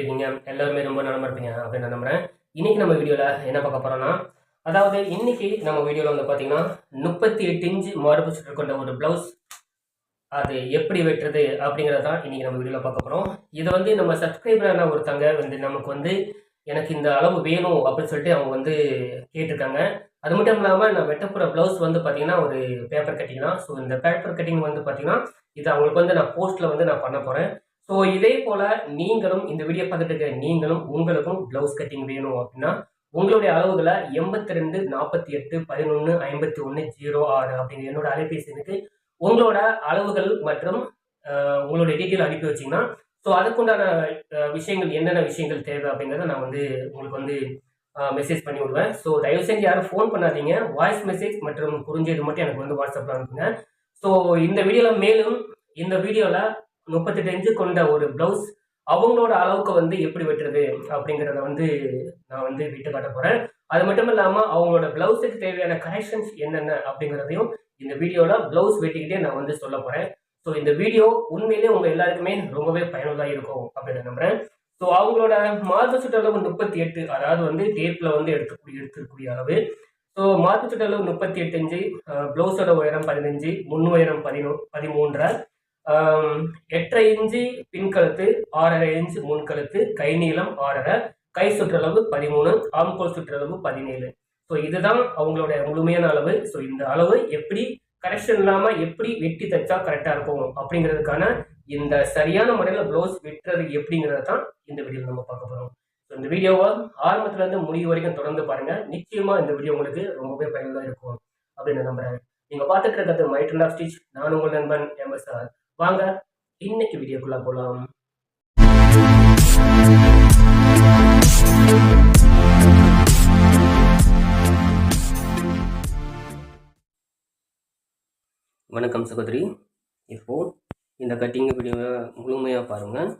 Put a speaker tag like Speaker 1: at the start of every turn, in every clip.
Speaker 1: எப்படி இருக்கீங்க எல்லாருமே ரொம்ப நலமா இருப்பீங்க அப்படின்னு நான் நம்புறேன் இன்றைக்கி நம்ம வீடியோவில் என்ன பார்க்க போகிறோம்னா அதாவது இன்றைக்கி நம்ம வீடியோவில் வந்து பார்த்தீங்கன்னா முப்பத்தி எட்டு இன்ச்சு மார்பு சுற்று கொண்ட ஒரு ப்ளவுஸ் அது எப்படி வெட்டுறது அப்படிங்கிறத தான் இன்றைக்கி நம்ம வீடியோவில் பார்க்க போகிறோம் இதை வந்து நம்ம சப்ஸ்கிரைபரான ஒருத்தங்க வந்து நமக்கு வந்து எனக்கு இந்த அளவு வேணும் அப்படின்னு சொல்லிட்டு அவங்க வந்து கேட்டிருக்காங்க அது மட்டும் இல்லாமல் நான் வெட்டப்புற ப்ளவுஸ் வந்து பார்த்தீங்கன்னா ஒரு பேப்பர் கட்டிங் தான் ஸோ இந்த பேப்பர் கட்டிங் வந்து பார்த்தீங்கன்னா இது அவங்களுக்கு வந்து நான் போஸ்ட்டில் வந்து நான் பண்ண போகிறேன் ஸோ இதே போல் நீங்களும் இந்த வீடியோ பார்த்துட்டு நீங்களும் உங்களுக்கும் ப்ளவுஸ் கட்டிங் வேணும் அப்படின்னா உங்களுடைய அளவுகளை எண்பத்தி ரெண்டு நாற்பத்தி எட்டு பதினொன்று ஐம்பத்தி ஒன்று ஜீரோ ஆறு அப்படிங்கிற என்னோட அலைபேசி எனக்கு உங்களோட அளவுகள் மற்றும் உங்களுடைய டீட்டெயில் அனுப்பி வச்சிங்கன்னா ஸோ அதுக்குண்டான விஷயங்கள் என்னென்ன விஷயங்கள் தேவை அப்படிங்கிறத நான் வந்து உங்களுக்கு வந்து மெசேஜ் பண்ணி விடுவேன் ஸோ தயவு செஞ்சு யாரும் ஃபோன் பண்ணாதீங்க வாய்ஸ் மெசேஜ் மற்றும் புரிஞ்சது மட்டும் எனக்கு வந்து வாட்ஸ்அப்பில் அனுப்புங்க ஸோ இந்த வீடியோவில் மேலும் இந்த வீடியோவில் முப்பத்தெட்டு இன்ச்சு கொண்ட ஒரு ப்ளவுஸ் அவங்களோட அளவுக்கு வந்து எப்படி வெட்டுறது அப்படிங்கிறத வந்து நான் வந்து விட்டு காட்ட போகிறேன் அது மட்டும் இல்லாமல் அவங்களோட ப்ளவுஸுக்கு தேவையான கரெக்ஷன்ஸ் என்னென்ன அப்படிங்கிறதையும் இந்த வீடியோவில் ப்ளவுஸ் வெட்டிக்கிட்டே நான் வந்து சொல்ல போகிறேன் ஸோ இந்த வீடியோ உண்மையிலே உங்கள் எல்லாருக்குமே ரொம்பவே பயனுள்ளதாக இருக்கும் அப்படின்னு நம்புறேன் ஸோ அவங்களோட சுட்ட சுற்றளவு முப்பத்தி எட்டு அதாவது வந்து டேப்பில் வந்து எடுக்கக்கூடிய எடுத்துக்கூடிய அளவு ஸோ மார்க்கு சுற்றளவு முப்பத்தி எட்டு இன்ச்சு ப்ளவுஸோட உயரம் பதினஞ்சு முன் உயரம் பதினோ பதிமூன்றரை எட்டரை இன்ச்சு பின்கழுத்து ஆறரை இன்ச்சு முன்கழுத்து கை நீளம் ஆறரை கை சுற்றளவு பதிமூணு ஆம்கோல் சுற்றளவு பதினேழு ஸோ இதுதான் அவங்களோட முழுமையான அளவு ஸோ இந்த அளவு எப்படி கரெக்ஷன் இல்லாமல் எப்படி வெட்டி தைச்சா கரெக்டாக இருக்கும் அப்படிங்கிறதுக்கான இந்த சரியான முறையில் ப்ளவுஸ் வெட்டுறது எப்படிங்கிறத தான் இந்த வீடியோவில் நம்ம பார்க்க போகிறோம் ஸோ இந்த வீடியோவை ஆரம்பத்துலேருந்து முடிவு வரைக்கும் தொடர்ந்து பாருங்கள் நிச்சயமாக இந்த வீடியோ உங்களுக்கு ரொம்பவே பயனுள்ளதாக இருக்கும் அப்படின்னு நம்புகிறேன் நீங்கள் பார்த்துட்டு இருக்கிறது மைட்ரன் ஆஃப் ஸ்டிச் நான் உங்கள் நண்பன் எம்எஸ்ஆர் வாங்க இன்னைக்கு வீடியோக்குள்ள போலாம் வணக்கம் சகோதரி இப்போ இந்த கட்டிங் வீடியோவை முழுமையாக பாருங்கள்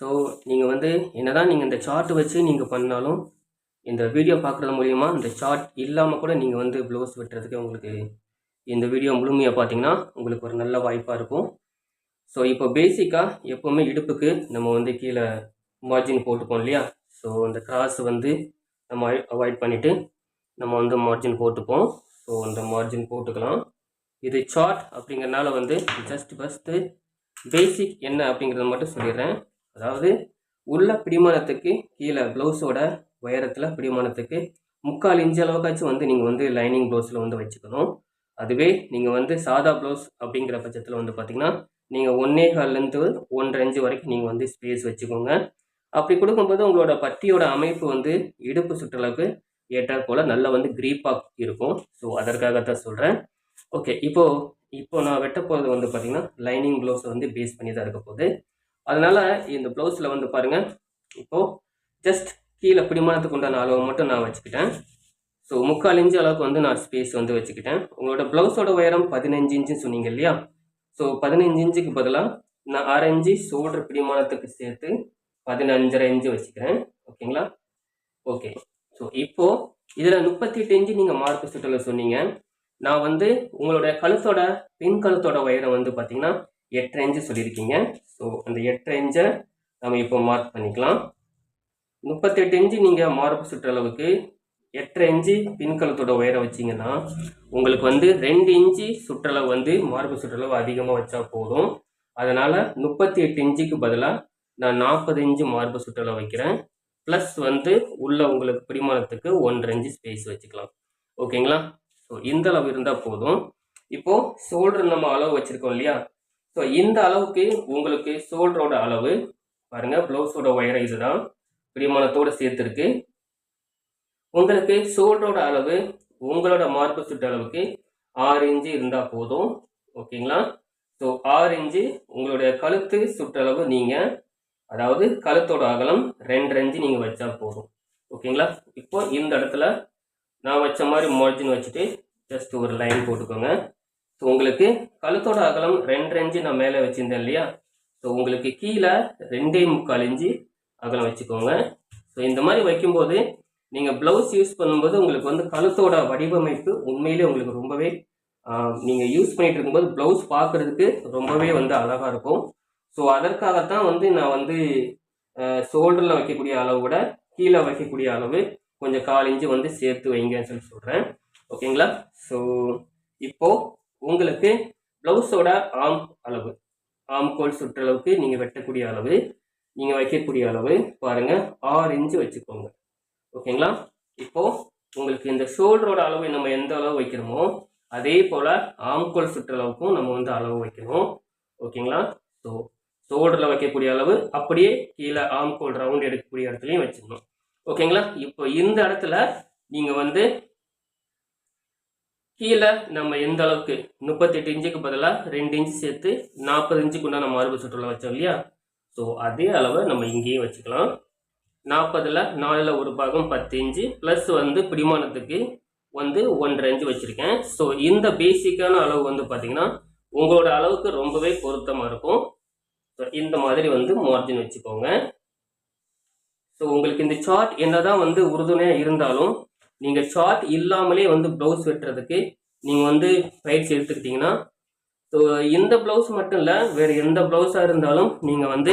Speaker 1: ஸோ நீங்கள் வந்து என்னதான் நீங்கள் இந்த சார்ட் வச்சு நீங்கள் பண்ணாலும் இந்த வீடியோ பார்க்குறது மூலிமா இந்த சார்ட் இல்லாமல் கூட நீங்கள் வந்து ப்ளவுஸ் வெட்டுறதுக்கு உங்களுக்கு இந்த வீடியோ முழுமையாக பார்த்தீங்கன்னா உங்களுக்கு ஒரு நல்ல வாய்ப்பாக இருக்கும் ஸோ இப்போ பேசிக்காக எப்போவுமே இடுப்புக்கு நம்ம வந்து கீழே மார்ஜின் போட்டுப்போம் இல்லையா ஸோ அந்த கிராஸ் வந்து நம்ம அவாய்ட் பண்ணிவிட்டு நம்ம வந்து மார்ஜின் போட்டுப்போம் ஸோ அந்த மார்ஜின் போட்டுக்கலாம் இது சார்ட் அப்படிங்கிறனால வந்து ஜஸ்ட் ஃபஸ்ட்டு பேசிக் என்ன அப்படிங்கிறத மட்டும் சொல்லிடுறேன் அதாவது உள்ள பிடிமானத்துக்கு கீழே ப்ளவுஸோட உயரத்தில் பிடிமானத்துக்கு முக்கால் இன்ச்சு அளவுக்காச்சும் வந்து நீங்கள் வந்து லைனிங் ப்ளவுஸில் வந்து வச்சுக்கணும் அதுவே நீங்கள் வந்து சாதா ப்ளவுஸ் அப்படிங்கிற பட்சத்தில் வந்து பார்த்திங்கன்னா நீங்கள் ஒன்றே கால்லேருந்து ஒன்றரை இஞ்சு வரைக்கும் நீங்கள் வந்து ஸ்பேஸ் வச்சுக்கோங்க அப்படி கொடுக்கும்போது உங்களோட பட்டியோட அமைப்பு வந்து இடுப்பு சுற்றளவுக்கு ஏற்றாற் போல் நல்லா வந்து கிரீப்பாக இருக்கும் ஸோ அதற்காக தான் சொல்கிறேன் ஓகே இப்போது இப்போது நான் வெட்ட போகிறது வந்து பார்த்திங்கன்னா லைனிங் ப்ளவுஸை வந்து பேஸ் பண்ணி தான் இருக்க போகுது அதனால் இந்த ப்ளவுஸில் வந்து பாருங்கள் இப்போது ஜஸ்ட் கீழே பிடிமானத்துக்கு உண்டான அளவு மட்டும் நான் வச்சுக்கிட்டேன் ஸோ முக்கால் இன்ச்சு அளவுக்கு வந்து நான் ஸ்பேஸ் வந்து வச்சுக்கிட்டேன் உங்களோட ப்ளவுஸோட உயரம் பதினஞ்சு இன்ச்சுன்னு சொன்னீங்க இல்லையா ஸோ பதினஞ்சு இன்ச்சுக்கு பதிலாக நான் ஆறு இன்ச்சு ஷோல்டர் பிடிமானத்துக்கு சேர்த்து பதினஞ்சரை இன்ச்சு வச்சுக்கிறேன் ஓகேங்களா ஓகே ஸோ இப்போது இதில் முப்பத்தி எட்டு இன்ச்சு நீங்கள் மார்க் சுட்டில் சொன்னீங்க நான் வந்து உங்களோட கழுத்தோட பின் கழுத்தோட உயரம் வந்து பார்த்தீங்கன்னா எட்டரை இன்ச்சு சொல்லியிருக்கீங்க ஸோ அந்த எட்டரை இன்ச்சை நம்ம இப்போ மார்க் பண்ணிக்கலாம் முப்பத்தெட்டு இன்ச்சு நீங்கள் மார்க் சுற்ற அளவுக்கு எட்டரை இன்ச்சு பின்கலத்தோட உயரம் வச்சிங்கன்னா உங்களுக்கு வந்து ரெண்டு இன்ச்சு சுற்றளவு வந்து மார்பு சுற்றளவு அதிகமாக வச்சா போதும் அதனால் முப்பத்தி எட்டு இன்ச்சுக்கு பதிலாக நான் நாற்பது இன்ச்சு மார்பு சுற்றளவு வைக்கிறேன் ப்ளஸ் வந்து உள்ள உங்களுக்கு பிரிமாணத்துக்கு ஒன்றரை இன்ச்சு ஸ்பேஸ் வச்சுக்கலாம் ஓகேங்களா ஸோ இந்த அளவு இருந்தால் போதும் இப்போது ஷோல்டர் நம்ம அளவு வச்சுருக்கோம் இல்லையா ஸோ இந்த அளவுக்கு உங்களுக்கு ஷோல்டரோட அளவு பாருங்கள் ப்ளவுஸோட உயரம் இதுதான் பிரிமாணத்தோடு சேர்த்துருக்கு உங்களுக்கு ஷோல்டரோட அளவு உங்களோட மார்பு சுட்ட அளவுக்கு ஆறு இன்ச்சு இருந்தால் போதும் ஓகேங்களா ஸோ ஆறு இன்ச்சு உங்களுடைய கழுத்து சுற்றளவு நீங்கள் அதாவது கழுத்தோட அகலம் ரெண்டு இன்ச்சு நீங்கள் வச்சா போதும் ஓகேங்களா இப்போ இந்த இடத்துல நான் வச்ச மாதிரி மார்ஜின் வச்சுட்டு ஜஸ்ட் ஒரு லைன் போட்டுக்கோங்க ஸோ உங்களுக்கு கழுத்தோட அகலம் ரெண்டு இன்ச்சு நான் மேலே வச்சுருந்தேன் இல்லையா ஸோ உங்களுக்கு கீழே ரெண்டே முக்கால் இன்ச்சு அகலம் வச்சுக்கோங்க ஸோ இந்த மாதிரி வைக்கும்போது நீங்கள் ப்ளவுஸ் யூஸ் பண்ணும்போது உங்களுக்கு வந்து கழுத்தோட வடிவமைப்பு உண்மையிலே உங்களுக்கு ரொம்பவே நீங்கள் யூஸ் பண்ணிட்டு இருக்கும்போது ப்ளவுஸ் பார்க்குறதுக்கு ரொம்பவே வந்து அழகாக இருக்கும் ஸோ அதற்காகத்தான் வந்து நான் வந்து ஷோல்டரில் வைக்கக்கூடிய அளவு கூட கீழே வைக்கக்கூடிய அளவு கொஞ்சம் கால் இஞ்சி வந்து சேர்த்து வைங்கன்னு சொல்லி சொல்கிறேன் ஓகேங்களா ஸோ இப்போது உங்களுக்கு ப்ளவுஸோட ஆம் அளவு ஆம்கோல் சுற்றளவுக்கு நீங்கள் வெட்டக்கூடிய அளவு நீங்கள் வைக்கக்கூடிய அளவு பாருங்கள் ஆறு இன்ச்சு வச்சுக்கோங்க ஓகேங்களா இப்போ உங்களுக்கு இந்த ஷோல்டரோட அளவு நம்ம எந்த அளவு வைக்கிறோமோ அதே போல் ஆம்கோல் சுற்றளவுக்கும் நம்ம வந்து அளவு வைக்கணும் ஓகேங்களா ஸோ ஷோல்டர்ல வைக்கக்கூடிய அளவு அப்படியே கீழே ஆம்கோல் ரவுண்ட் எடுக்கக்கூடிய இடத்துலையும் வச்சிடணும் ஓகேங்களா இப்போ இந்த இடத்துல நீங்கள் வந்து கீழே நம்ம எந்த அளவுக்கு முப்பத்தெட்டு இன்ச்சுக்கு பதிலாக ரெண்டு இன்ச்சு சேர்த்து நாற்பது இன்ச்சுக்குண்டா நம்ம அறுபது சுற்றுலா வச்சோம் இல்லையா ஸோ அதே அளவை நம்ம இங்கேயும் வச்சுக்கலாம் நாற்பதில் நாலில் ஒரு பாகம் பத்து இன்ச்சு ப்ளஸ் வந்து பிடிமானத்துக்கு வந்து ஒன்றரை இன்ச்சு வச்சுருக்கேன் ஸோ இந்த பேசிக்கான அளவு வந்து பார்த்தீங்கன்னா உங்களோட அளவுக்கு ரொம்பவே பொருத்தமாக இருக்கும் ஸோ இந்த மாதிரி வந்து மார்ஜின் வச்சுக்கோங்க ஸோ உங்களுக்கு இந்த சார்ட் என்ன தான் வந்து உறுதுணையாக இருந்தாலும் நீங்கள் சார்ட் இல்லாமலே வந்து ப்ளவுஸ் வெட்டுறதுக்கு நீங்கள் வந்து பயிற்சி எடுத்துக்கிட்டிங்கன்னா ஸோ இந்த ப்ளவுஸ் மட்டும் இல்லை வேறு எந்த ப்ளவுஸாக இருந்தாலும் நீங்கள் வந்து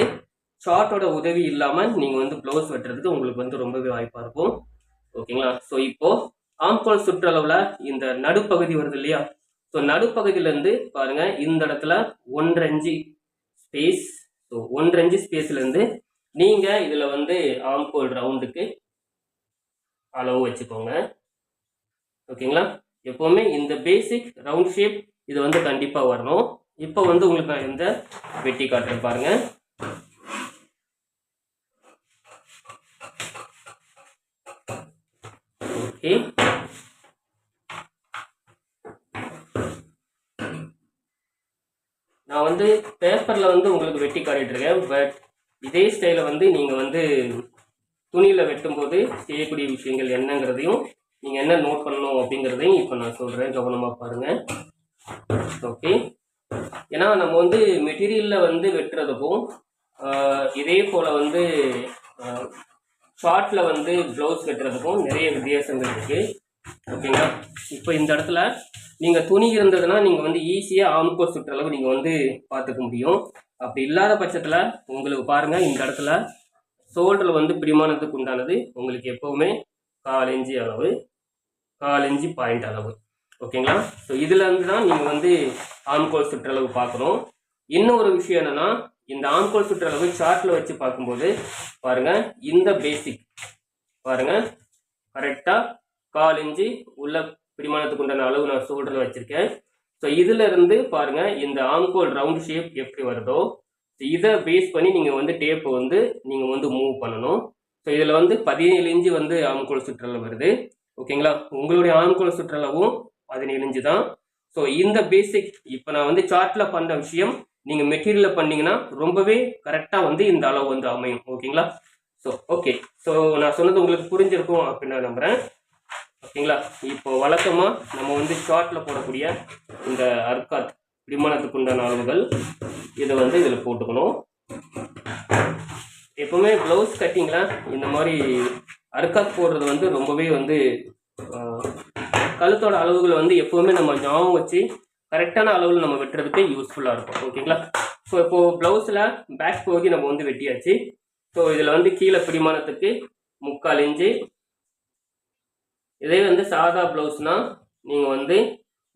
Speaker 1: சார்ட்டோட உதவி இல்லாமல் நீங்கள் வந்து ப்ளவுஸ் வெட்டுறதுக்கு உங்களுக்கு வந்து ரொம்பவே வாய்ப்பாக இருக்கும் ஓகேங்களா ஸோ இப்போது ஆம்கோல் சுற்றளவில் இந்த நடுப்பகுதி வருது இல்லையா ஸோ நடுப்பகுதியிலேருந்து பாருங்கள் இந்த இடத்துல ஒன்றரை அஞ்சு ஸ்பேஸ் ஸோ ஒன்றரை இன்ச்சு ஸ்பேஸ்லேருந்து நீங்கள் இதில் வந்து ஆம்கோல் ரவுண்டுக்கு அளவு வச்சுக்கோங்க ஓகேங்களா எப்போவுமே இந்த பேசிக் ரவுண்ட் ஷேப் இது வந்து கண்டிப்பாக வரணும் இப்போ வந்து உங்களுக்கு இந்த வெட்டி காட்டுறேன் பாருங்கள் ஓகே நான் வந்து பேப்பரில் வந்து உங்களுக்கு வெட்டி இருக்கேன் பட் இதே ஸ்டைல வந்து நீங்கள் வந்து துணியில் வெட்டும்போது செய்யக்கூடிய விஷயங்கள் என்னங்கிறதையும் நீங்கள் என்ன நோட் பண்ணணும் அப்படிங்கிறதையும் இப்போ நான் சொல்கிறேன் கவனமாக பாருங்கள் ஓகே ஏன்னா நம்ம வந்து மெட்டீரியலில் வந்து வெட்டுறதுக்கும் இதே போல் வந்து ஷார்ட்டில் வந்து ப்ளவுஸ் கட்டுறதுக்கும் நிறைய வித்தியாசங்கள் இருக்குது ஓகேங்களா இப்போ இந்த இடத்துல நீங்கள் துணி இருந்ததுன்னா நீங்கள் வந்து ஈஸியாக ஆமுக்கோ சுற்ற அளவு நீங்கள் வந்து பார்த்துக்க முடியும் அப்படி இல்லாத பட்சத்தில் உங்களுக்கு பாருங்கள் இந்த இடத்துல ஷோல்டரில் வந்து பிரிமாணத்துக்கு உண்டானது உங்களுக்கு எப்போவுமே கால் இஞ்சி அளவு கால் இஞ்சி பாயிண்ட் அளவு ஓகேங்களா ஸோ இதுலேருந்து தான் நீங்கள் வந்து ஆம்கோல் சுற்றளவு பார்க்குறோம் இன்னொரு விஷயம் என்னென்னா இந்த ஆங்கோல் சுற்றளவு சார்ட்டில் வச்சு பார்க்கும்போது பாருங்கள் இந்த பேசிக் பாருங்க கரெக்டாக கால் இஞ்சி உள்ள பிடிமானத்துக்கு உண்டான அளவு நான் சோல்டரில் வச்சுருக்கேன் ஸோ இதில் இருந்து பாருங்கள் இந்த ஆம்கோல் ரவுண்ட் ஷேப் எப்படி வருதோ ஸோ இதை பேஸ் பண்ணி நீங்கள் வந்து டேப்பை வந்து நீங்கள் வந்து மூவ் பண்ணணும் ஸோ இதில் வந்து பதினேழு இன்ச்சு வந்து ஆம்கோல் சுற்றளவு வருது ஓகேங்களா உங்களுடைய ஆம்கோல் சுற்றளவும் பதினேழு இன்ச்சு தான் ஸோ இந்த பேசிக் இப்போ நான் வந்து சார்ட்டில் பண்ணுற விஷயம் நீங்கள் மெட்டீரியலில் பண்ணீங்கன்னா ரொம்பவே கரெக்டாக வந்து இந்த அளவு வந்து அமையும் ஓகேங்களா ஸோ ஓகே ஸோ நான் சொன்னது உங்களுக்கு புரிஞ்சிருக்கும் அப்படின்னு நான் நம்புகிறேன் ஓகேங்களா இப்போ வழக்கமாக நம்ம வந்து ஷார்ட்டில் போடக்கூடிய இந்த அர்காத் விமானத்துக்கு உண்டான அளவுகள் இதை வந்து இதில் போட்டுக்கணும் எப்போவுமே ப்ளவுஸ் கட்டிங்கில் இந்த மாதிரி அர்காத் போடுறது வந்து ரொம்பவே வந்து கழுத்தோட அளவுகளை வந்து எப்போவுமே நம்ம ஞாபகம் வச்சு கரெக்டான அளவில் நம்ம வெட்டுறதுக்கு யூஸ்ஃபுல்லாக இருக்கும் ஓகேங்களா ஸோ இப்போது ப்ளவுஸில் பேக் போகி நம்ம வந்து வெட்டியாச்சு ஸோ இதில் வந்து கீழே பிடிமானத்துக்கு முக்கால் இஞ்சி இதே வந்து சாதா ப்ளவுஸ்னால் நீங்கள் வந்து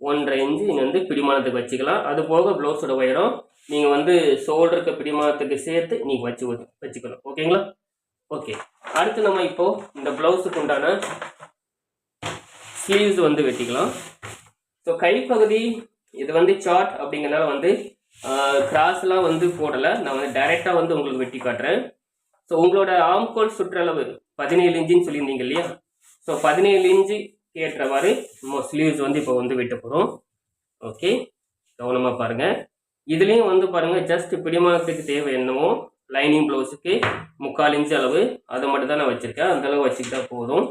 Speaker 1: ஒன்றரை இன்ச்சு நீங்கள் வந்து பிடிமானத்துக்கு வச்சுக்கலாம் அது போக ப்ளவுஸோட உயரம் நீங்கள் வந்து ஷோல்டருக்கு பிடிமானத்துக்கு சேர்த்து நீங்கள் வச்சு வச்சுக்கணும் ஓகேங்களா ஓகே அடுத்து நம்ம இப்போது இந்த ப்ளவுஸுக்கு உண்டான ஸ்லீவ்ஸ் வந்து வெட்டிக்கலாம் ஸோ கைப்பகுதி இது வந்து சார்ட் அப்படிங்கிறனால வந்து கிராஸ்லாம் வந்து போடலை நான் வந்து டைரெக்டாக வந்து உங்களுக்கு வெட்டி காட்டுறேன் ஸோ உங்களோட ஆம்கோல் சுற்றளவு பதினேழு இன்ச்சுன்னு சொல்லியிருந்தீங்க இல்லையா ஸோ பதினேழு இன்ச்சு ஏற்றவாறு ஸ்லீவ்ஸ் வந்து இப்போ வந்து வெட்ட போகிறோம் ஓகே கவனமாக பாருங்கள் இதுலேயும் வந்து பாருங்கள் ஜஸ்ட் பிடிமானத்துக்கு தேவை என்னவோ லைனிங் ப்ளவுஸுக்கு முக்கால் இன்ச்சு அளவு அதை மட்டும் தான் நான் வச்சுருக்கேன் அந்தளவு வச்சுக்கிட்டா போதும்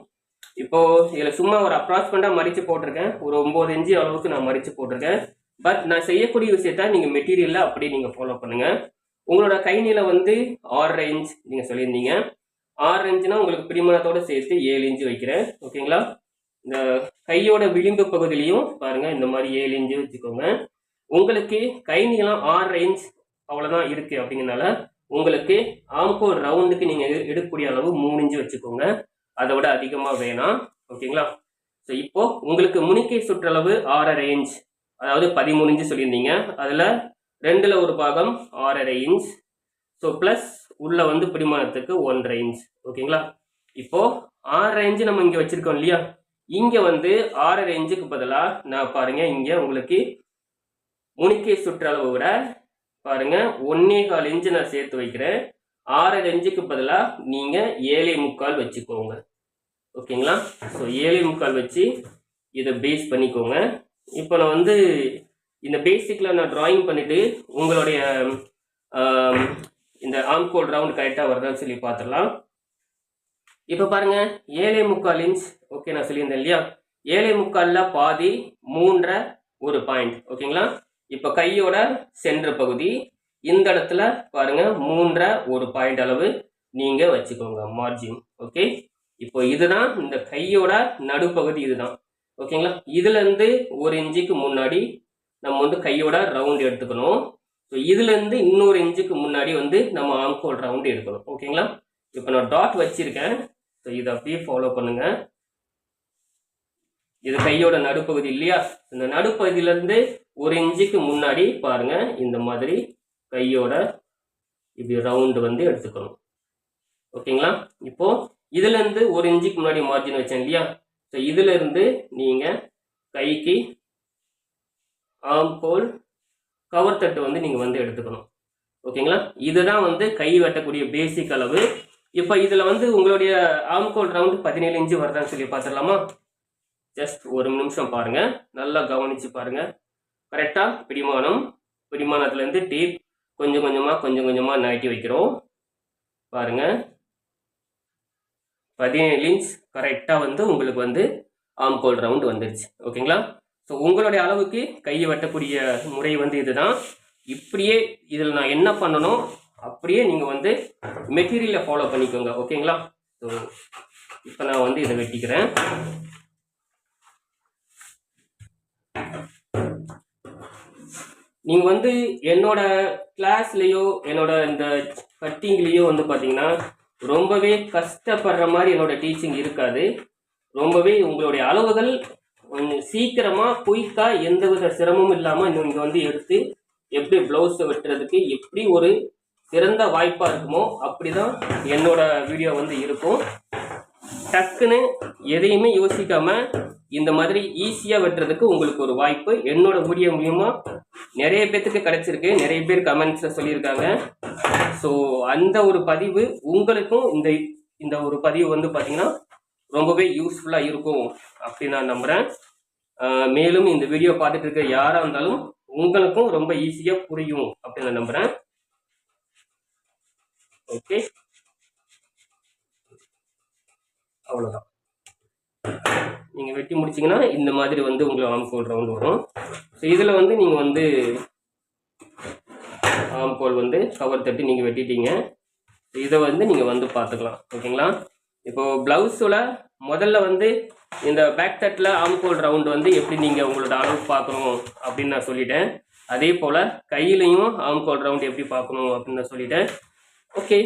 Speaker 1: இப்போது இதில் சும்மா ஒரு அப்ராக்சிமேட்டாக மறிச்சு போட்டிருக்கேன் ஒரு ஒன்பது இன்ச்சு அளவுக்கு நான் மறிச்சு போட்டிருக்கேன் பட் நான் செய்யக்கூடிய விஷயத்த நீங்கள் மெட்டீரியலில் அப்படியே நீங்கள் ஃபாலோ பண்ணுங்கள் உங்களோட கை நீளம் வந்து ஆறு இன்ச் நீங்கள் சொல்லியிருந்தீங்க ஆறு இன்ச்சுனா உங்களுக்கு பிரிமணத்தோட சேர்த்து ஏழு இன்ச்சு வைக்கிறேன் ஓகேங்களா இந்த கையோட விளிம்பு பகுதியிலையும் பாருங்கள் இந்த மாதிரி ஏழு இன்ச்சு வச்சுக்கோங்க உங்களுக்கு கை நீளம் ஆறு இன்ச் அவ்வளோதான் இருக்குது அப்படிங்கிறனால உங்களுக்கு ஆம்கோ ரவுண்டுக்கு நீங்கள் எடுக்கக்கூடிய அளவு மூணு இன்ச்சு வச்சுக்கோங்க அதை விட அதிகமாக வேணாம் ஓகேங்களா ஸோ இப்போ உங்களுக்கு முனிக்கை சுற்றளவு ஆறரை இன்ச் அதாவது பதிமூணு இன்ச்சு சொல்லியிருந்தீங்க அதில் ரெண்டில் ஒரு பாகம் ஆறரை இன்ச் ஸோ ப்ளஸ் உள்ளே வந்து பிடிமானத்துக்கு ஒன்றரை இன்ச் ஓகேங்களா இப்போது ஆறரை இன்ச்சு நம்ம இங்கே வச்சுருக்கோம் இல்லையா இங்கே வந்து ஆறரை இன்ச்சுக்கு பதிலாக நான் பாருங்கள் இங்கே உங்களுக்கு முனிக்கை சுற்றளவு விட பாருங்கள் ஒன்னே கால் இன்ச்சு நான் சேர்த்து வைக்கிறேன் ஆறு ரெஞ்சுக்கு பதிலாக நீங்கள் ஏழை முக்கால் வச்சுக்கோங்க ஓகேங்களா ஸோ ஏழை முக்கால் வச்சு இதை பேஸ் பண்ணிக்கோங்க இப்போ நான் வந்து இந்த பேசிக்கில் நான் ட்ராயிங் பண்ணிவிட்டு உங்களுடைய இந்த ஆம்கோல் ரவுண்ட் கரெக்டாக வருதான்னு சொல்லி பார்த்துடலாம் இப்போ பாருங்கள் ஏழை முக்கால் இன்ச் ஓகே நான் சொல்லியிருந்தேன் இல்லையா ஏழை முக்காலில் பாதி மூன்ற ஒரு பாயிண்ட் ஓகேங்களா இப்போ கையோட சென்ற பகுதி இந்த இடத்துல பாருங்க மூன்றை ஒரு பாயிண்ட் அளவு நீங்கள் வச்சுக்கோங்க மார்ஜின் ஓகே இப்போ இதுதான் இந்த கையோட நடுப்பகுதி இதுதான் ஓகேங்களா இதுலேருந்து ஒரு இன்ச்சுக்கு முன்னாடி நம்ம வந்து கையோட ரவுண்ட் எடுத்துக்கணும் ஸோ இதுலேருந்து இன்னொரு இன்ச்சுக்கு முன்னாடி வந்து நம்ம ஆம்கோல் ரவுண்டு எடுக்கணும் ஓகேங்களா இப்போ நான் டாட் வச்சுருக்கேன் ஸோ இதை அப்படியே ஃபாலோ பண்ணுங்கள் இது கையோட நடுப்பகுதி இல்லையா இந்த நடுப்பகுதியிலேருந்து ஒரு இன்ச்சுக்கு முன்னாடி பாருங்கள் இந்த மாதிரி கையோட இப்படி ரவுண்டு வந்து எடுத்துக்கணும் ஓகேங்களா இப்போது இதுலேருந்து ஒரு இன்ச்சுக்கு முன்னாடி மார்ஜின் வச்சேன் இல்லையா ஸோ இதுலேருந்து நீங்கள் கைக்கு ஆம்போல் கவர் தட்டு வந்து நீங்கள் வந்து எடுத்துக்கணும் ஓகேங்களா இதுதான் வந்து கை வெட்டக்கூடிய பேசிக் அளவு இப்போ இதில் வந்து உங்களுடைய ஆம்கோல் ரவுண்டு பதினேழு இன்ச்சு வருதான்னு சொல்லி பார்த்துடலாமா ஜஸ்ட் ஒரு நிமிஷம் பாருங்கள் நல்லா கவனித்து பாருங்கள் கரெக்டாக பிடிமானம் பிடிமானத்துலேருந்து டீப் கொஞ்சம் கொஞ்சமாக கொஞ்சம் கொஞ்சமாக நகட்டி வைக்கிறோம் பாருங்கள் பதினேழு இன்ச் கரெக்டாக வந்து உங்களுக்கு வந்து ஆம் கோல் ரவுண்ட் வந்துருச்சு ஓகேங்களா ஸோ உங்களுடைய அளவுக்கு கையை வெட்டக்கூடிய முறை வந்து இதுதான் இப்படியே இதில் நான் என்ன பண்ணணும் அப்படியே நீங்கள் வந்து மெட்டீரியலை ஃபாலோ பண்ணிக்கோங்க ஓகேங்களா ஸோ இப்போ நான் வந்து இதை வெட்டிக்கிறேன் நீங்கள் வந்து என்னோட கிளாஸ்லயோ என்னோட இந்த கட்டிங்லயோ வந்து பார்த்தீங்கன்னா ரொம்பவே கஷ்டப்படுற மாதிரி என்னோட டீச்சிங் இருக்காது ரொம்பவே உங்களுடைய அளவுகள் சீக்கிரமாக குயிக்காக வித சிரமமும் இல்லாமல் நீங்கள் வந்து எடுத்து எப்படி ப்ளவுஸை வெட்டுறதுக்கு எப்படி ஒரு சிறந்த வாய்ப்பாக இருக்குமோ அப்படி தான் என்னோட வீடியோ வந்து இருக்கும் டக்குன்னு எதையுமே யோசிக்காமல் இந்த மாதிரி ஈஸியாக வெட்டுறதுக்கு உங்களுக்கு ஒரு வாய்ப்பு என்னோட வீடியோ மூலியமா நிறைய பேர்த்துக்கு கிடச்சிருக்கு நிறைய பேர் கமெண்ட்ஸை சொல்லியிருக்காங்க ஸோ அந்த ஒரு பதிவு உங்களுக்கும் இந்த இந்த ஒரு பதிவு வந்து பார்த்திங்கன்னா ரொம்பவே யூஸ்ஃபுல்லாக இருக்கும் அப்படின்னு நான் நம்புகிறேன் மேலும் இந்த வீடியோ பார்த்துட்டு இருக்க யாராக இருந்தாலும் உங்களுக்கும் ரொம்ப ஈஸியாக புரியும் அப்படின்னு நான் நம்புகிறேன் ஓகே அவ்வளோதான் நீங்கள் வெட்டி முடிச்சிங்கன்னா இந்த மாதிரி வந்து உங்களுக்கு ஆம் ஹோல் ரவுண்ட் வரும் ஸோ இதில் வந்து நீங்கள் வந்து ஆம் ஹோல் வந்து கவர் தட்டி நீங்கள் வெட்டிட்டீங்க இதை வந்து நீங்கள் வந்து பார்த்துக்கலாம் ஓகேங்களா இப்போது ப்ளவுஸில் முதல்ல வந்து இந்த பேக் தட்டில் ஆம் ஹோல் ரவுண்டு வந்து எப்படி நீங்கள் உங்களோட அளவு பார்க்கணும் அப்படின்னு நான் சொல்லிட்டேன் அதே போல் கையிலையும் ஆம் ஹோல் ரவுண்ட் எப்படி பார்க்கணும் அப்படின்னு நான் சொல்லிட்டேன் ஓகே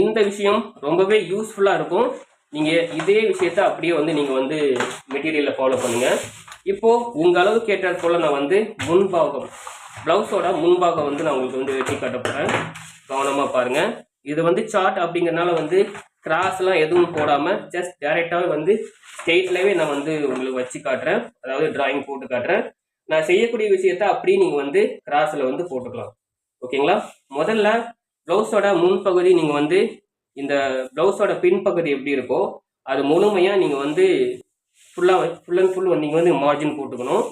Speaker 1: இந்த விஷயம் ரொம்பவே யூஸ்ஃபுல்லாக இருக்கும் நீங்கள் இதே விஷயத்த அப்படியே வந்து நீங்கள் வந்து மெட்டீரியலில் ஃபாலோ பண்ணுங்கள் இப்போது உங்கள் அளவு கேட்டால் போல் நான் வந்து முன்பாகம் ப்ளவுஸோட முன்பாகம் வந்து நான் உங்களுக்கு வந்து வெட்டி காட்ட போகிறேன் கவனமாக பாருங்கள் இது வந்து சார்ட் அப்படிங்கிறனால வந்து கிராஸ்லாம் எதுவும் போடாமல் ஜஸ்ட் டேரெக்டாகவே வந்து ஸ்டெயிட்லேயே நான் வந்து உங்களுக்கு வச்சு காட்டுறேன் அதாவது டிராயிங் போட்டு காட்டுறேன் நான் செய்யக்கூடிய விஷயத்த அப்படியே நீங்கள் வந்து கிராஸில் வந்து போட்டுக்கலாம் ஓகேங்களா முதல்ல ப்ளவுஸோட முன்பகுதி நீங்கள் வந்து இந்த ப்ளவுஸோட பின்பகுதி எப்படி இருக்கோ அது முழுமையாக நீங்கள் வந்து ஃபுல்லாக ஃபுல் அண்ட் ஃபுல் நீங்கள் வந்து மார்ஜின் போட்டுக்கணும்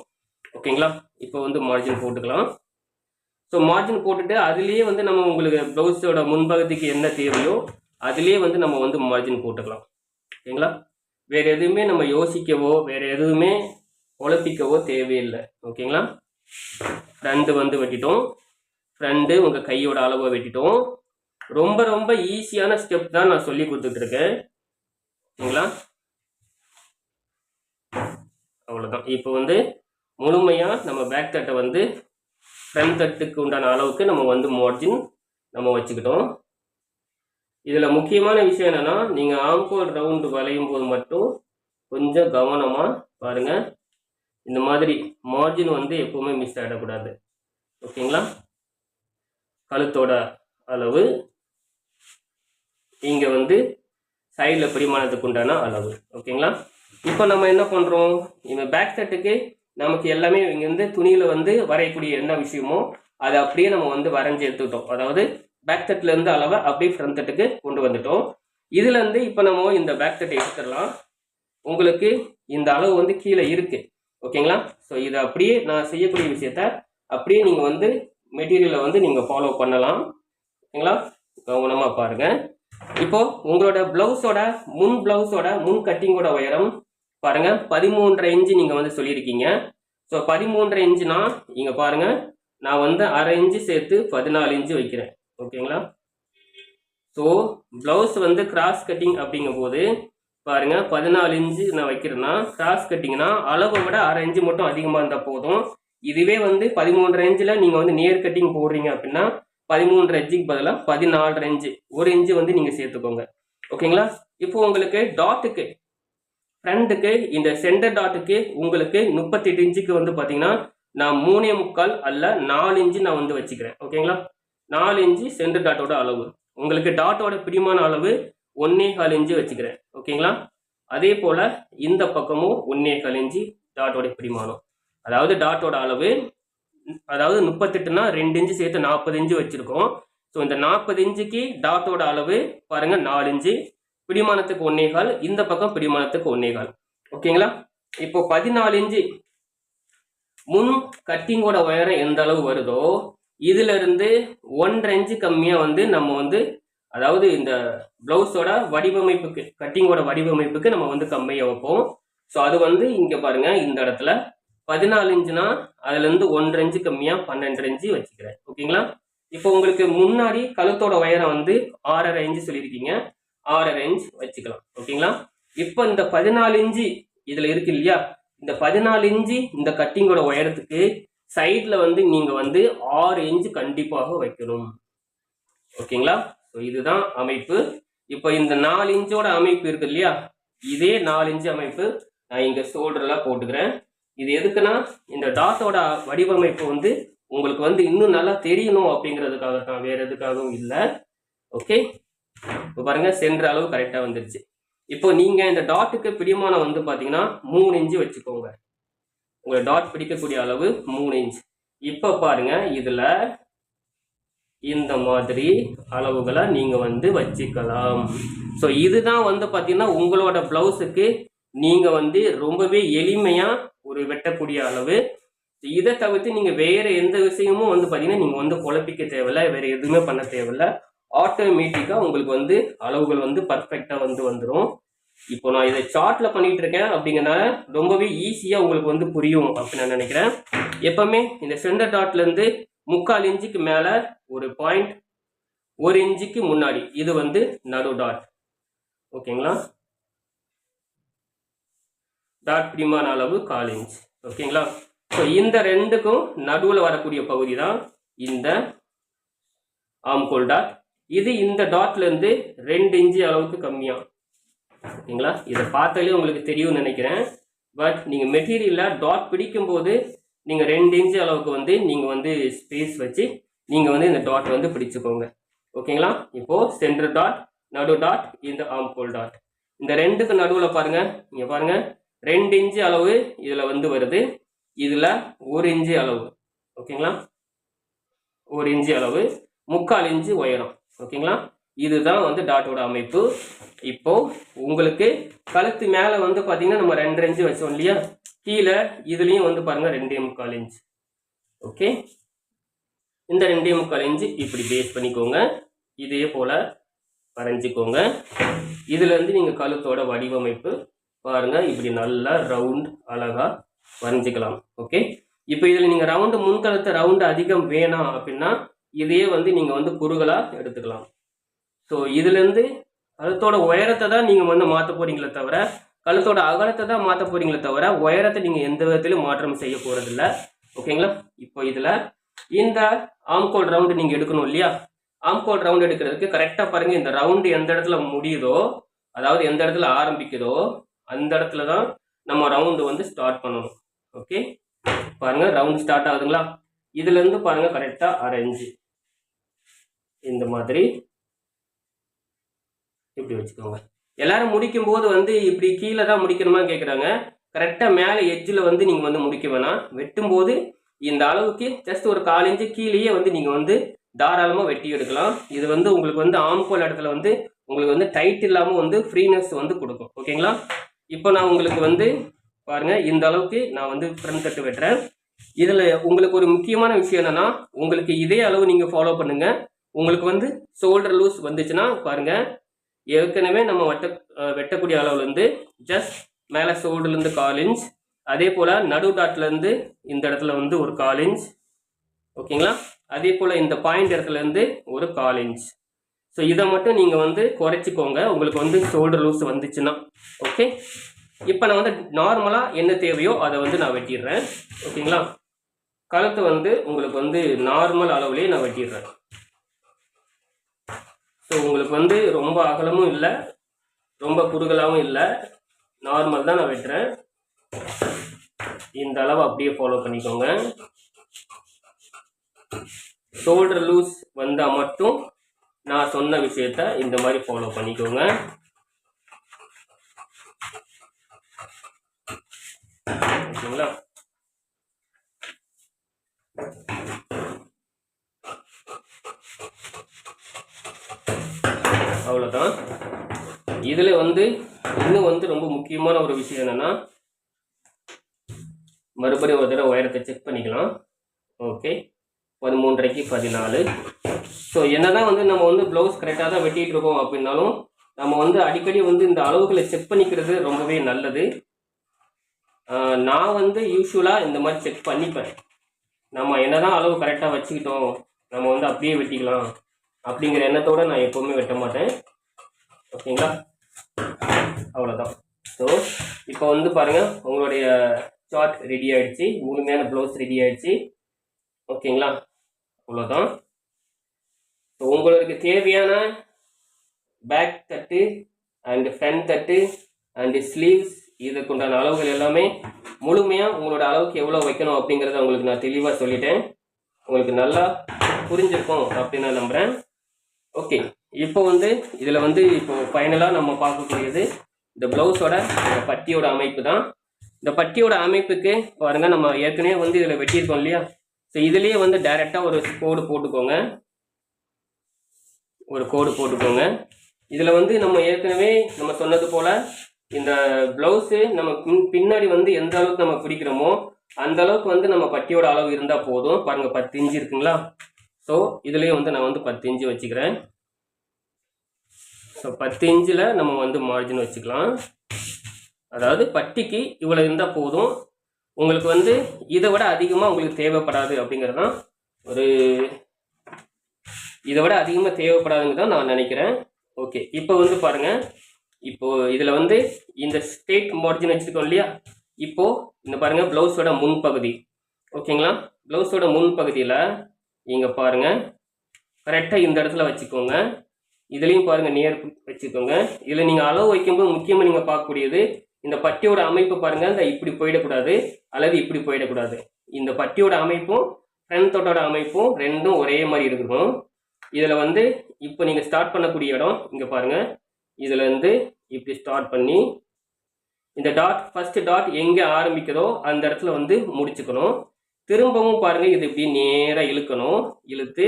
Speaker 1: ஓகேங்களா இப்போ வந்து மார்ஜின் போட்டுக்கலாம் ஸோ மார்ஜின் போட்டுட்டு அதுலேயே வந்து நம்ம உங்களுக்கு ப்ளவுஸோட முன்பகுதிக்கு என்ன தேவையோ அதுலேயே வந்து நம்ம வந்து மார்ஜின் போட்டுக்கலாம் ஓகேங்களா வேறு எதுவுமே நம்ம யோசிக்கவோ வேறு எதுவுமே குழப்பிக்கவோ தேவையில்லை ஓகேங்களா ஃப்ரெண்டு வந்து வெட்டிட்டோம் ஃப்ரெண்டு உங்கள் கையோட அளவை வெட்டிட்டோம் ரொம்ப ரொம்ப ஈஸியான ஸ்டெப் தான் நான் சொல்லி கொடுத்துட்ருக்கேன் ஓகேங்களா அவ்வளோதான் இப்போ வந்து முழுமையாக நம்ம பேக் தட்டை வந்து ஃப்ரண்ட் தட்டுக்கு உண்டான அளவுக்கு நம்ம வந்து மார்ஜின் நம்ம வச்சுக்கிட்டோம் இதில் முக்கியமான விஷயம் என்னென்னா நீங்கள் ஆம்கோல் ரவுண்டு வளையும் போது மட்டும் கொஞ்சம் கவனமாக பாருங்கள் இந்த மாதிரி மார்ஜின் வந்து எப்போவுமே மிஸ் ஆகிடக்கூடாது ஓகேங்களா கழுத்தோட அளவு இங்கே வந்து சைடில் பிடிமானத்துக்கு உண்டான அளவு ஓகேங்களா இப்போ நம்ம என்ன பண்ணுறோம் இந்த பேக் தட்டுக்கு நமக்கு எல்லாமே இங்கே வந்து துணியில் வந்து வரையக்கூடிய என்ன விஷயமோ அதை அப்படியே நம்ம வந்து வரைஞ்சி எடுத்துக்கிட்டோம் அதாவது பேக் தட்டிலேருந்து அளவை அப்படியே ஃப்ரண்ட் தட்டுக்கு கொண்டு வந்துட்டோம் இதுலேருந்து இப்போ நம்ம இந்த பேக் தட்டை எடுத்துடலாம் உங்களுக்கு இந்த அளவு வந்து கீழே இருக்குது ஓகேங்களா ஸோ இதை அப்படியே நான் செய்யக்கூடிய விஷயத்த அப்படியே நீங்கள் வந்து மெட்டீரியலை வந்து நீங்கள் ஃபாலோ பண்ணலாம் ஓகேங்களா கவனமாக பாருங்கள் இப்போது உங்களோட ப்ளவுஸோட முன் ப்ளவுஸோட முன் கட்டிங்கோட உயரம் பாருங்கள் பதிமூன்றரை இன்ச்சு நீங்கள் வந்து சொல்லியிருக்கீங்க ஸோ பதிமூன்றரை இன்ச்சுனா இங்க பாருங்கள் நான் வந்து அரை இன்ச்சு சேர்த்து பதினாலு இன்ச்சு வைக்கிறேன் ஓகேங்களா ஸோ ப்ளவுஸ் வந்து கிராஸ் கட்டிங் அப்படிங்கும் போது பாருங்கள் பதினாலு இன்ச்சு நான் வைக்கிறேன்னா கிராஸ் கட்டிங்னா அளவை விட அரை இன்ச்சு மட்டும் அதிகமாக இருந்தால் போதும் இதுவே வந்து பதிமூன்றரை இன்ச்சில் நீங்கள் வந்து நியர் கட்டிங் போடுறீங்க அப்படின்னா பதிமூன்று இன்ச்சுக்கு பதிலாக பதினாலரை இன்ச்சு ஒரு இன்ச்சு வந்து நீங்கள் சேர்த்துக்கோங்க ஓகேங்களா இப்போ உங்களுக்கு டாட்டுக்கு ஃப்ரண்ட்டுக்கு இந்த சென்டர் டாட்டுக்கு உங்களுக்கு முப்பத்தெட்டு இன்ச்சுக்கு வந்து பார்த்தீங்கன்னா நான் மூணே முக்கால் அல்ல நாலு இன்ச்சு நான் வந்து வச்சுக்கிறேன் ஓகேங்களா நாலு இன்ச்சு சென்டர் டாட்டோட அளவு உங்களுக்கு டாட்டோட பிடிமான அளவு ஒன்னே கால் இன்ச்சு வச்சுக்கிறேன் ஓகேங்களா அதே போல் இந்த பக்கமும் ஒன்னே கால் இன்ச்சு டாட்டோட பிடிமானம் அதாவது டாட்டோட அளவு அதாவது முப்பத்தெட்டுனா ரெண்டு இன்ச்சு சேர்த்து நாற்பது இன்ச்சு வச்சுருக்கோம் ஸோ இந்த நாற்பது இன்ச்சுக்கு டாட்டோட அளவு பாருங்கள் நாலு இன்ச்சு பிடிமானத்துக்கு ஒன்னேகால் இந்த பக்கம் பிடிமானத்துக்கு ஒன்னேகால் ஓகேங்களா இப்போ பதினாலு இன்ச்சு முன் கட்டிங்கோட உயரம் எந்த அளவு வருதோ இருந்து ஒன்றரை இன்ச்சு கம்மியாக வந்து நம்ம வந்து அதாவது இந்த ப்ளவுஸோட வடிவமைப்புக்கு கட்டிங்கோட வடிவமைப்புக்கு நம்ம வந்து கம்மியாக வைப்போம் ஸோ அது வந்து இங்கே பாருங்கள் இந்த இடத்துல பதினாலு இன்ச்சுனா அதுலேருந்து ஒன்றரை இன்ச்சு கம்மியாக பன்னெண்டு இன்ச்சு வச்சுக்கிறேன் ஓகேங்களா இப்போ உங்களுக்கு முன்னாடி கழுத்தோட உயரம் வந்து ஆறரை இன்ச்சு சொல்லியிருக்கீங்க ஆறரை இன்ச் வச்சுக்கலாம் ஓகேங்களா இப்போ இந்த பதினாலு இன்ச்சு இதில் இருக்கு இல்லையா இந்த பதினாலு இன்ச்சு இந்த கட்டிங்கோட உயரத்துக்கு சைடில் வந்து நீங்கள் வந்து ஆறு இன்ச்சு கண்டிப்பாக வைக்கணும் ஓகேங்களா ஸோ இதுதான் அமைப்பு இப்போ இந்த நாலு இன்ச்சோட அமைப்பு இருக்கு இல்லையா இதே நாலு இன்ச்சு அமைப்பு நான் இங்கே ஷோல்டரில் போட்டுக்கிறேன் இது எதுக்குன்னா இந்த டாட்டோட வடிவமைப்பு வந்து உங்களுக்கு வந்து இன்னும் நல்லா தெரியணும் அப்படிங்கிறதுக்காக தான் வேற எதுக்காகவும் இல்லை ஓகே இப்போ பாருங்க சென்ற அளவு கரெக்டாக வந்துருச்சு இப்போ நீங்கள் இந்த டாட்டுக்கு பிடிமானம் வந்து பாத்தீங்கன்னா மூணு இன்ச்சு வச்சுக்கோங்க உங்க டாட் பிடிக்கக்கூடிய அளவு மூணு இன்ச் இப்போ பாருங்க இதில் இந்த மாதிரி அளவுகளை நீங்கள் வந்து வச்சுக்கலாம் ஸோ இதுதான் வந்து பார்த்தீங்கன்னா உங்களோட ப்ளவுஸுக்கு நீங்கள் வந்து ரொம்பவே எளிமையாக ஒரு வெட்டக்கூடிய அளவு இதை தவிர்த்து நீங்கள் வேறு எந்த விஷயமும் வந்து பார்த்தீங்கன்னா நீங்கள் வந்து குழப்பிக்க தேவையில்ல வேறு எதுவுமே பண்ண தேவையில்ல ஆட்டோமேட்டிக்காக உங்களுக்கு வந்து அளவுகள் வந்து பர்ஃபெக்டாக வந்து வந்துடும் இப்போ நான் இதை சார்ட்டில் பண்ணிகிட்டு இருக்கேன் அப்படிங்கிறனால ரொம்பவே ஈஸியாக உங்களுக்கு வந்து புரியும் அப்படின்னு நான் நினைக்கிறேன் எப்போவுமே இந்த சென்டர் டாட்லேருந்து முக்கால் இன்ச்சுக்கு மேலே ஒரு பாயிண்ட் ஒரு இன்ச்சுக்கு முன்னாடி இது வந்து நடு டாட் ஓகேங்களா டாட் பிரிமான அளவு கால் இன்ச் ஓகேங்களா ஸோ இந்த ரெண்டுக்கும் நடுவில் வரக்கூடிய பகுதி தான் இந்த ஆம்கோல் டாட் இது இந்த டாட்லேருந்து ரெண்டு இன்ச்சு அளவுக்கு கம்மியாக ஓகேங்களா இதை பார்த்தாலே உங்களுக்கு தெரியும்னு நினைக்கிறேன் பட் நீங்கள் மெட்டீரியலில் டாட் பிடிக்கும்போது நீங்கள் ரெண்டு இன்ச்சு அளவுக்கு வந்து நீங்கள் வந்து ஸ்பேஸ் வச்சு நீங்கள் வந்து இந்த டாட் வந்து பிடிச்சுக்கோங்க ஓகேங்களா இப்போது சென்டர் டாட் நடு டாட் இந்த ஆம்கோல் டாட் இந்த ரெண்டுக்கு நடுவில் பாருங்கள் நீங்கள் பாருங்கள் ரெண்டு இன்ச்சு அளவு இதில் வந்து வருது இதில் ஒரு இன்ச்சு அளவு ஓகேங்களா ஒரு இன்ச்சு அளவு முக்கால் இன்ச்சு உயரம் ஓகேங்களா இதுதான் வந்து டாட்டோட அமைப்பு இப்போ உங்களுக்கு கழுத்து மேலே வந்து பார்த்தீங்கன்னா நம்ம ரெண்டு இன்ச்சு வச்சோம் இல்லையா கீழே இதுலேயும் வந்து பாருங்கள் ரெண்டே முக்கால் இன்ச்சு ஓகே இந்த ரெண்டே முக்கால் இன்ச்சு இப்படி பேஸ் பண்ணிக்கோங்க இதே போல் வரைஞ்சிக்கோங்க இதுலேருந்து நீங்கள் கழுத்தோட வடிவமைப்பு பாருங்கள் இப்படி நல்லா ரவுண்ட் அழகாக வரைஞ்சிக்கலாம் ஓகே இப்போ இதில் நீங்கள் ரவுண்டு முன்கலத்தை ரவுண்டு அதிகம் வேணாம் அப்படின்னா இதையே வந்து நீங்கள் வந்து குறுகலாக எடுத்துக்கலாம் ஸோ இதுலேருந்து கழுத்தோட உயரத்தை தான் நீங்கள் வந்து மாற்ற போகிறீங்களே தவிர கழுத்தோட அகலத்தை தான் மாற்ற போகிறீங்களே தவிர உயரத்தை நீங்கள் எந்த விதத்திலும் மாற்றம் செய்ய போகிறதில்ல ஓகேங்களா இப்போ இதில் இந்த ஆம்கோல் ரவுண்டு நீங்கள் எடுக்கணும் இல்லையா ஆம்கோல் ரவுண்டு எடுக்கிறதுக்கு கரெக்டாக பாருங்கள் இந்த ரவுண்டு எந்த இடத்துல முடியுதோ அதாவது எந்த இடத்துல ஆரம்பிக்குதோ அந்த இடத்துல தான் நம்ம ரவுண்டு வந்து ஸ்டார்ட் பண்ணணும் ஓகே பாருங்கள் ரவுண்ட் ஸ்டார்ட் ஆகுதுங்களா இதுலேருந்து பாருங்க கரெக்டாக அரேஞ்சு இந்த மாதிரி இப்படி வச்சுக்கோங்க எல்லாரும் முடிக்கும் போது வந்து இப்படி கீழே தான் முடிக்கணுமா கேட்குறாங்க கரெக்டாக மேலே எஜ்ஜில் வந்து நீங்கள் வந்து முடிக்க வேணாம் வெட்டும் போது இந்த அளவுக்கு ஜஸ்ட் ஒரு கால் இன்ச்சு கீழேயே வந்து நீங்கள் வந்து தாராளமாக வெட்டி எடுக்கலாம் இது வந்து உங்களுக்கு வந்து ஆம்கோல் இடத்துல வந்து உங்களுக்கு வந்து டைட் இல்லாமல் வந்து ஃப்ரீனஸ் வந்து கொடுக்கும் ஓகேங்களா இப்போ நான் உங்களுக்கு வந்து பாருங்க இந்த அளவுக்கு நான் வந்து ஃப்ரண்ட் கட்டு வெட்டுறேன் இதில் உங்களுக்கு ஒரு முக்கியமான விஷயம் என்னென்னா உங்களுக்கு இதே அளவு நீங்கள் ஃபாலோ பண்ணுங்கள் உங்களுக்கு வந்து ஷோல்டர் லூஸ் வந்துச்சுன்னா பாருங்கள் ஏற்கனவே நம்ம வெட்ட வெட்டக்கூடிய அளவுலேருந்து ஜஸ்ட் மேலே ஷோல்டர்லேருந்து கால் இன்ச் அதே போல் நடு டாட்லேருந்து இந்த இடத்துல வந்து ஒரு கால் இன்ச் ஓகேங்களா அதே போல் இந்த பாயிண்ட் இடத்துலேருந்து ஒரு கால் இன்ச் ஸோ இதை மட்டும் நீங்கள் வந்து குறைச்சிக்கோங்க உங்களுக்கு வந்து ஷோல்டர் லூஸ் வந்துச்சுன்னா ஓகே இப்போ நான் வந்து நார்மலாக என்ன தேவையோ அதை வந்து நான் வெட்டிடுறேன் ஓகேங்களா கழுத்து வந்து உங்களுக்கு வந்து நார்மல் அளவுலேயே நான் வெட்டிடுறேன் ஸோ உங்களுக்கு வந்து ரொம்ப அகலமும் இல்லை ரொம்ப குறுகலாகவும் இல்லை நார்மல் தான் நான் வெட்டுறேன் இந்த அளவு அப்படியே ஃபாலோ பண்ணிக்கோங்க ஷோல்டர் லூஸ் வந்தால் மட்டும் நான் சொன்ன விஷயத்த இந்த மாதிரி ஃபாலோ பண்ணிக்கோங்க ஓகேங்களா அவ்வளோதான் இதில் வந்து இன்னும் வந்து ரொம்ப முக்கியமான ஒரு விஷயம் என்னென்னா மறுபடியும் ஒரு தடவை உயரத்தை செக் பண்ணிக்கலாம் ஓகே பதிமூன்றரைக்கு பதினாலு ஸோ என்னதான் வந்து நம்ம வந்து ப்ளவுஸ் கரெக்டாக தான் வெட்டிகிட்டு இருக்கோம் அப்படின்னாலும் நம்ம வந்து அடிக்கடி வந்து இந்த அளவுகளை செக் பண்ணிக்கிறது ரொம்பவே நல்லது நான் வந்து யூஸ்வலாக இந்த மாதிரி செக் பண்ணிப்பேன் நம்ம என்னதான் அளவு கரெக்டாக வச்சுக்கிட்டோம் நம்ம வந்து அப்படியே வெட்டிக்கலாம் அப்படிங்கிற எண்ணத்தோடு நான் எப்போவுமே வெட்ட மாட்டேன் ஓகேங்களா அவ்வளோதான் ஸோ இப்போ வந்து பாருங்கள் உங்களுடைய சார்ட் ரெடி ஆகிடுச்சு முழுமையான ப்ளவுஸ் ரெடி ஆகிடுச்சு ஓகேங்களா அவ்வளோதான் உங்களுக்கு தேவையான பேக் தட்டு அண்டு ஃப்ரண்ட் தட்டு அண்டு ஸ்லீவ்ஸ் இதற்குண்டான அளவுகள் எல்லாமே முழுமையாக உங்களோட அளவுக்கு எவ்வளோ வைக்கணும் அப்படிங்கிறத உங்களுக்கு நான் தெளிவாக சொல்லிட்டேன் உங்களுக்கு நல்லா புரிஞ்சிருக்கும் அப்படின்னு நான் நம்புகிறேன் ஓகே இப்போ வந்து இதில் வந்து இப்போ ஃபைனலாக நம்ம பார்க்கக்கூடியது இந்த ப்ளவுஸோட பட்டியோட அமைப்பு தான் இந்த பட்டியோட அமைப்புக்கு பாருங்கள் நம்ம ஏற்கனவே வந்து இதில் வெட்டியிருக்கோம் இல்லையா ஸோ இதுலேயே வந்து டைரெக்டாக ஒரு கோடு போட்டுக்கோங்க ஒரு கோடு போட்டுக்கோங்க இதில் வந்து நம்ம ஏற்கனவே நம்ம சொன்னது போல் இந்த ப்ளவுஸு நம்ம பின்னாடி வந்து எந்த அளவுக்கு நம்ம பிடிக்கிறோமோ அந்த அளவுக்கு வந்து நம்ம பட்டியோட அளவு இருந்தால் போதும் பாருங்கள் பத்து இஞ்சி இருக்குங்களா ஸோ இதுலேயும் வந்து நான் வந்து பத்து இன்ச்சு வச்சுக்கிறேன் ஸோ பத்து இஞ்சில் நம்ம வந்து மார்ஜின் வச்சுக்கலாம் அதாவது பட்டிக்கு இவ்வளோ இருந்தால் போதும் உங்களுக்கு வந்து இதை விட அதிகமாக உங்களுக்கு தேவைப்படாது அப்படிங்கிறது தான் ஒரு இதை விட அதிகமாக தேவைப்படாதுங்க தான் நான் நினைக்கிறேன் ஓகே இப்போ வந்து பாருங்கள் இப்போது இதில் வந்து இந்த ஸ்டேட் மார்ஜின் வச்சுருக்கோம் இல்லையா இப்போது இந்த பாருங்கள் ப்ளவுஸோட முன்பகுதி ஓகேங்களா ப்ளவுஸோட முன்பகுதியில் இங்கே பாருங்கள் கரெக்டாக இந்த இடத்துல வச்சுக்கோங்க இதுலேயும் பாருங்கள் நேர் வச்சுக்கோங்க இதில் நீங்கள் அளவு வைக்கும்போது முக்கியமாக நீங்கள் பார்க்கக்கூடியது இந்த பட்டியோட அமைப்பு பாருங்கள் இந்த இப்படி போயிடக்கூடாது அல்லது இப்படி போயிடக்கூடாது இந்த பட்டியோட அமைப்பும் ஃப்ரெண்ட் தோட்டோட அமைப்பும் ரெண்டும் ஒரே மாதிரி இருக்கணும் இதில் வந்து இப்போ நீங்கள் ஸ்டார்ட் பண்ணக்கூடிய இடம் இங்கே பாருங்கள் இதுலேருந்து வந்து இப்படி ஸ்டார்ட் பண்ணி இந்த டாட் ஃபஸ்ட்டு டாட் எங்கே ஆரம்பிக்கிறதோ அந்த இடத்துல வந்து முடிச்சுக்கணும் திரும்பவும் பாருங்கள் இது இப்படி நேராக இழுக்கணும் இழுத்து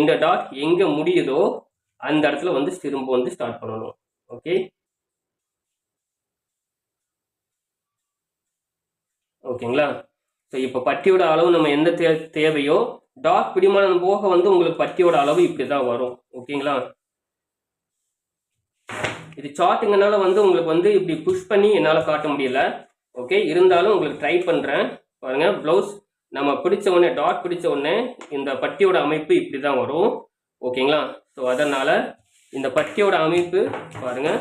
Speaker 1: இந்த டாட் எங்கே முடியுதோ அந்த இடத்துல வந்து திரும்ப வந்து ஸ்டார்ட் பண்ணணும் ஓகே ஓகேங்களா ஸோ இப்போ பட்டியோட அளவு நம்ம எந்த தே தேவையோ டாக் பிடிமானம் போக வந்து உங்களுக்கு பட்டியோட அளவு இப்படி தான் வரும் ஓகேங்களா இது சார்ட்டுங்கனால வந்து உங்களுக்கு வந்து இப்படி புஷ் பண்ணி என்னால் காட்ட முடியல ஓகே இருந்தாலும் உங்களுக்கு ட்ரை பண்ணுறேன் பாருங்கள் ப்ளவுஸ் நம்ம பிடிச்ச உடனே டாட் பிடிச்ச உடனே இந்த பட்டியோட அமைப்பு இப்படி தான் வரும் ஓகேங்களா ஸோ அதனால் இந்த பட்டியோட அமைப்பு பாருங்கள்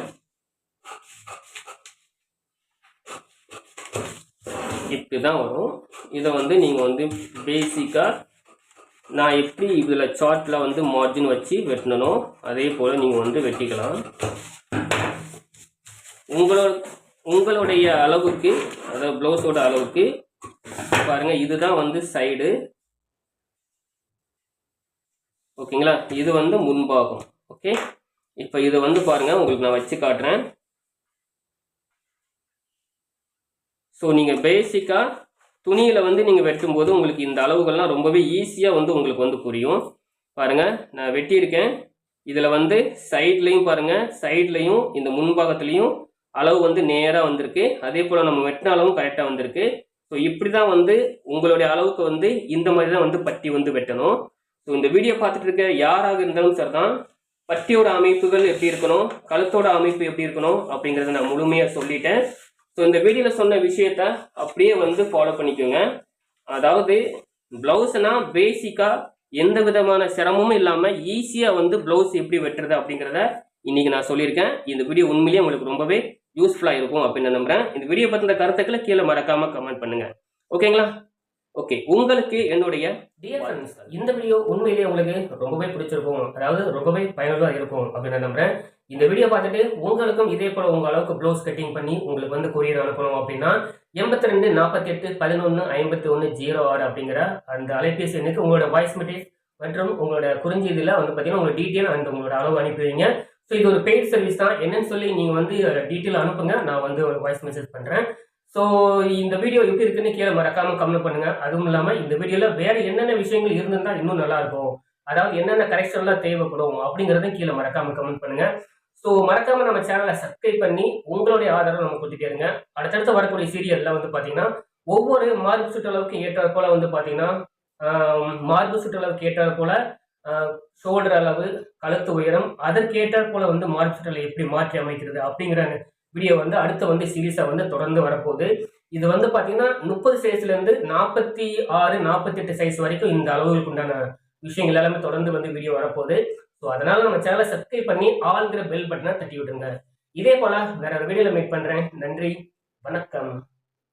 Speaker 1: இப்படி தான் வரும் இதை வந்து நீங்கள் வந்து பேசிக்காக நான் எப்படி இதில் சார்ட்டில் வந்து மார்ஜின் வச்சு வெட்டணும் அதே போல் நீங்கள் வந்து வெட்டிக்கலாம் உங்களோட உங்களுடைய அளவுக்கு அதாவது ப்ளவுஸோட அளவுக்கு பாருங்கள் இதுதான் வந்து சைடு ஓகேங்களா இது வந்து முன்பாகும் ஓகே இப்போ இது வந்து பாருங்கள் உங்களுக்கு நான் வச்சு காட்டுறேன் ஸோ நீங்கள் பேசிக்காக துணியில் வந்து நீங்கள் வெட்டும்போது உங்களுக்கு இந்த அளவுகள்லாம் ரொம்பவே ஈஸியாக வந்து உங்களுக்கு வந்து புரியும் பாருங்கள் நான் வெட்டியிருக்கேன் இதில் வந்து சைட்லேயும் பாருங்கள் சைட்லேயும் இந்த முன்பாகத்துலேயும் அளவு வந்து நேராக வந்திருக்கு அதே போல் நம்ம வெட்டின அளவும் கரெக்டாக வந்திருக்கு ஸோ இப்படி தான் வந்து உங்களுடைய அளவுக்கு வந்து இந்த மாதிரி தான் வந்து பட்டி வந்து வெட்டணும் ஸோ இந்த வீடியோ பார்த்துட்டு இருக்க யாராக இருந்தாலும் சரி தான் பட்டியோட அமைப்புகள் எப்படி இருக்கணும் கழுத்தோட அமைப்பு எப்படி இருக்கணும் அப்படிங்கிறத நான் முழுமையாக சொல்லிட்டேன் ஸோ இந்த வீடியோவில் சொன்ன விஷயத்த அப்படியே வந்து ஃபாலோ பண்ணிக்கோங்க அதாவது பிளவுஸ்னா பேசிக்காக எந்த விதமான சிரமமும் இல்லாமல் ஈஸியாக வந்து ப்ளவுஸ் எப்படி வெட்டுறது அப்படிங்கிறத இன்றைக்கி நான் சொல்லியிருக்கேன் இந்த வீடியோ உண்மையிலேயே உங்களுக்கு ரொம்பவே யூஸ்ஃபுல்லாக இருக்கும் அப்படின்னு நம்புகிறேன் இந்த வீடியோ பற்றின கருத்துக்களை கீழே மறக்காமல் கமெண்ட் பண்ணுங்கள் ஓகேங்களா ஓகே உங்களுக்கு என்னுடைய டியர் இந்த வீடியோ உண்மையிலேயே உங்களுக்கு ரொம்பவே பிடிச்சிருக்கும் அதாவது ரொம்பவே பயனுள்ளதாக இருக்கும் அப்படின்னு நம்புறேன் இந்த வீடியோ பார்த்துட்டு உங்களுக்கும் இதே போல உங்க அளவுக்கு ப்ளவுஸ் கட்டிங் பண்ணி உங்களுக்கு வந்து கொரியர் அனுப்பணும் அப்படின்னா எண்பத்தி ரெண்டு நாற்பத்தி எட்டு பதினொன்று ஐம்பத்தி ஒன்று ஜீரோ ஆறு அப்படிங்கிற அந்த அலைபேசி எண்ணுக்கு உங்களோட வாய்ஸ் மெட்டேஜ் மற்றும் உங்களோட குறிஞ்சி இதில் வந்து பார்த்தீங்கன்னா உங்களோட டீட்டெயில் அண்ட் உங்களோட அளவு அனுப்பிவிங்க ஸோ இது ஒரு பெய்ட் சர்வீஸ் தான் என்னன்னு சொல்லி நீங்கள் வந்து டீட்டெயில் அனுப்புங்க நான் வந்து ஒரு வாய்ஸ் மெசேஜ் பண்ணுறேன் ஸோ இந்த வீடியோ எப்படி இருக்குன்னு கீழே மறக்காமல் கமெண்ட் பண்ணுங்கள் அதுவும் இல்லாமல் இந்த வீடியோவில் வேறு என்னென்ன விஷயங்கள் இருந்திருந்தா இன்னும் நல்லாயிருக்கும் அதாவது என்னென்ன கரெக்ஷன்லாம் தேவைப்படும் அப்படிங்கிறதையும் கீழே மறக்காமல் கமெண்ட் பண்ணுங்கள் ஸோ மறக்காமல் நம்ம சேனலை சப்ஸ்கிரைப் பண்ணி உங்களுடைய ஆதரவை நம்ம கொடுத்துட்டே அடுத்தடுத்து வரக்கூடிய சீரியலில் வந்து பார்த்தீங்கன்னா ஒவ்வொரு மார்பு சுற்றளவுக்கு ஏற்ற போல் வந்து பார்த்தீங்கன்னா மார்பு சுற்றளவுக்கு ஏற்ற போல் ஷோல்டர் அளவு கழுத்து உயரம் அதற்கேற்றாற் போல் வந்து மார்பு சுற்றலை எப்படி மாற்றி அமைக்கிறது அப்படிங்கிற வீடியோ வந்து அடுத்த வந்து சீரீஸாக வந்து தொடர்ந்து வரப்போகுது இது வந்து பார்த்தீங்கன்னா முப்பது சைஸ்லேருந்து நாற்பத்தி ஆறு நாற்பத்தெட்டு சைஸ் வரைக்கும் இந்த அளவுகளுக்கு உண்டான விஷயங்கள் எல்லாமே தொடர்ந்து வந்து வீடியோ வரப்போகுது ஸோ அதனால நம்ம சேனலை சப்ஸ்கிரைப் பண்ணி ஆளுங்கிற பெல் பட்டனை தட்டி விட்டுருங்க இதே போல வேற ஒரு வீடியோவில் மீட் பண்ணுறேன் நன்றி வணக்கம்